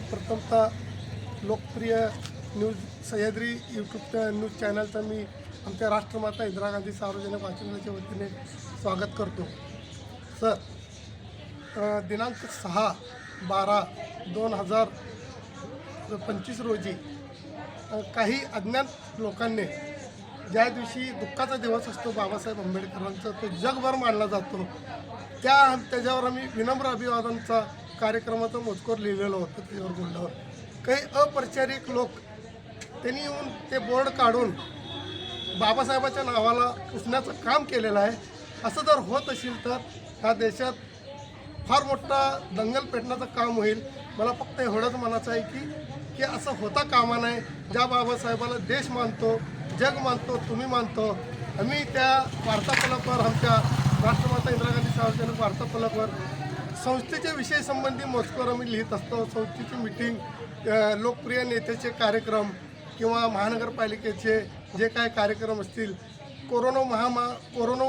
प्रथमतः लोकप्रिय news Sahyadri YouTube news चॅनलचं मी आमच्या राष्ट्रमाता इंदिरा गांधी सार्वजनिक वाचनालयाच्या वतीने स्वागत करतो. सर दिनांक सहा बारा दोन हजार पंचवीस रोजी काही अज्ञात लोकांनी ज्या दिवशी दुःखाचा दिवस असतो बाबासाहेब आंबेडकरांचा तो जगभर मानला जातो. त्या त्याच्यावर आम्ही विनम्र अभिवादनचा कार्यक्रमाचं मजकूर लिहिलेलं होतं त्याच्यावर बोलल्यावर. काही अपरिचारिक लोक त्यांनी येऊन ते बोर्ड काढून बाबासाहेबाच्या नावाला पुसण्याचं काम केलेलं आहे. असं जर होत असेल तर ह्या देशात फार मोठा दंगल पेटण्याचं काम होईल. मला फक्त एवढंच म्हणायचं आहे की की असं होता कामा नाही ज्या बाबासाहेबाला देश मानतो जग मानतो तुम्ही मानतो. आम्ही त्या वार्ताफलकावर आमच्या राष्ट्रमाता इंदिरा गांधी सार्वजनिक वार्ताफलकावर संस्थेच्या विषय संबंधी मजकूर आम्ही लिहित असतो. संस्थेची मिटिंग लोकप्रिय नेत्याचे कार्यक्रम किंवा महानगरपालिकेचे जे काय कार्यक्रम असतील कोरोना महामा कोरोना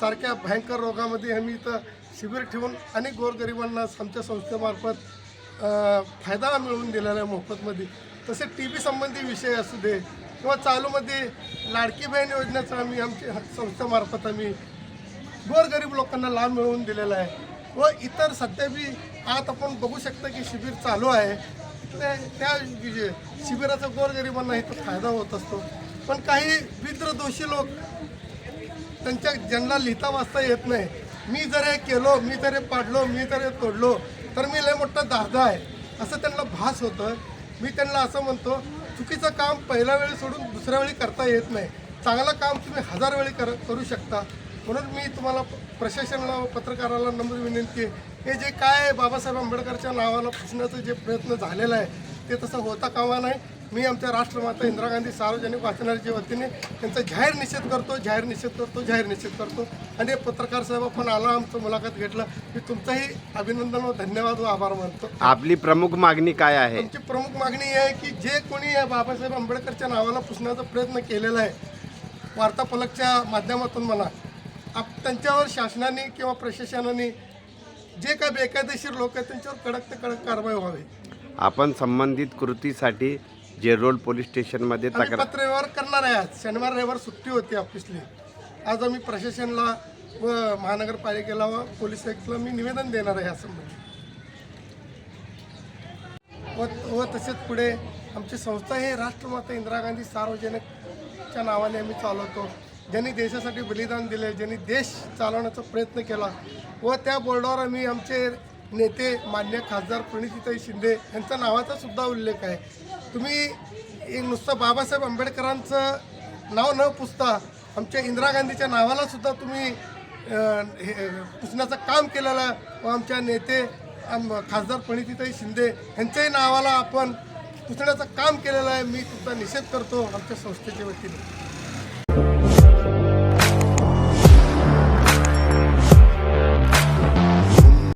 सारख्या भयंकर रोगामध्ये आम्ही इथं शिबिर ठेवून अनेक गोरगरिबांना आमच्या संस्थेमार्फत फायदा मिळवून दिलेला आहे मोफतमध्ये. तसे टी बी संबंधी विषय असू दे किंवा चालूमध्ये लाडकी बहीण योजनेचा आम्ही आमच्या संस्थेमार्फत आम्ही गोरगरीब लोकांना लाभ मिळवून दिलेला आहे. व इतर सध्या बी आत आपण बघू शकता की शिबिर चालू आहे. ते- त्या शिबिराचा गोरगरिबांना इथं फायदा होत असतो. पण काही विद्र दोषी लोक त्यांच्या ज्यांना लिहिता वाचता येत नाही. मी जर हे केलो मी जर हे पाडलो मी जर हे तोडलो तर मी लय मोठा दादा आहे. असं त्यांना भास होतं. मी त्यांना असं म्हणतो चुकीचं काम पहिल्या वेळी सोडून दुसऱ्या वेळी करता येत नाही. चांगलं काम तुम्ही हजार वेळी कर करू शकता. म्हणून मी तुम्हाला प्रशासनाला पत्रकाराला नम्र विनंती आहे. हे जे काय बाबासाहेब आंबेडकरच्या नावाला पुसण्याचा जे प्रयत्न झालेला आहे ते तसं होता कामा नाही मी आमच्या राष्ट्रमाता इंदिरा गांधी सार्वजनिक वाचनाच्या वतीने त्यांचा जाहीर निषेध करतो जाहीर निषेध करतो जाहीर निषेध करतो. आणि पत्रकार साहेब आपण आला आमचं मुलाखत घेतलं. मी तुमचाही अभिनंदन व धन्यवाद व आभार मानतो. आपली प्रमुख मागणी काय आहे? आमची प्रमुख मागणी आहे की जे कोणी या बाबासाहेब आंबेडकरच्या नावाला पुसण्याचा प्रयत्न केलेला आहे वार्ताफलकच्या माध्यमातून म्हणा आप त्यांच्यावर शासनाने किंवा प्रशासनाने जे काय बेकायदेशीर लोक आहेत त्यांच्यावर कडक ते कडक कारवाई व्हावी. आपण संबंधित कृतीसाठी जेरोल पोलीस स्टेशनमध्ये आम्ही तक्रार पत्रव्यवहार करणार आहे आज. शनिवार रविवार सुट्टी होती ऑफिसली. आज आम्ही प्रशासनाला व महानगरपालिकेला व पोलीस आयुक्तला मी निवेदन देणार आहे यासंबंधी. व व तसेच पुढे आमची संस्था हे राष्ट्रमाता इंदिरा गांधी सार्वजनिकच्या नावाने आम्ही चालवतो. ज्यांनी देशासाठी बलिदान दिले ज्यांनी देश चालवण्याचा प्रयत्न केला व त्या बोर्डावर आम्ही आमचे नेते मान्य खासदार प्रणितीताई शिंदे यांच्या नावाचा सुद्धा उल्लेख आहे. तुम्ही एक नुसतं बाबासाहेब आंबेडकरांचं नाव न पुसता आमच्या इंदिरा गांधीच्या नावाला सुद्धा तुम्ही हे पुसण्याचं काम केलेलं आहे व आमच्या नेते आम खासदार प्रणितीताई शिंदे यांच्याही नावाला आपण पुसण्याचं काम केलेलं आहे. मी तुमचा निषेध करतो आमच्या संस्थेच्या वतीने.